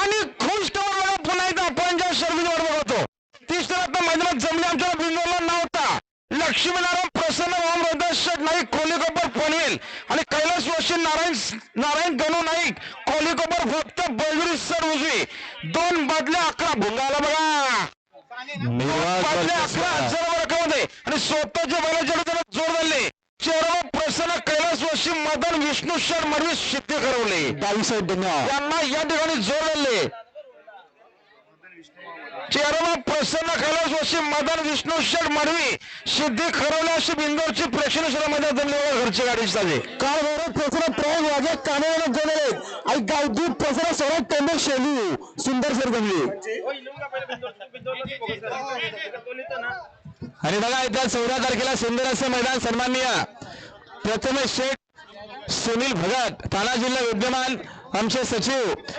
आणि खुश बघा पुन्हा एकदा आपण ज्या शर्मीवर बघतो तीस आता मैदानात जमले आमच्या बिंदूला नव्हता. लक्ष्मीनारायण प्रसन्न राम शेठ नाईक कोलिकोपर पनवेल आणि कैलास वशी नारायण नारायण गणू नाईक कोलिकोपर फक्त बळजुरी सर उजवी. दोन बदल्या अकरा भुंगाला बघा. पाचले अकरा हजार वर्गामध्ये आणि स्वतःच्या बैलाच्या त्याला जोड झाले चेहरा प्रसन्न कैलास वशी मदन विष्णू शर मडवी सिद्धी करवले डावी साईड धन्यवाद. यांना या ठिकाणी जोड झाले चेहरा प्रसन्न कैलास वशी मदन विष्णू शर मडवी सिद्धी खरवले अशी बिंदूरची क्षेत्रामध्ये जमले घरची गाडी साजे काल प्रसन्न प्रयोग वाजे कानाला जोडले आणि प्रसन्न सोळा टेंबे शेलू सुंदर सर गमली आणि बघा इथं चौदा तारखेला सुंदर असं मैदान सन्माननीय. प्रथमेश शेठ सुनील भगत ठाणा जिल्हा विद्यमान आमचे सचिव.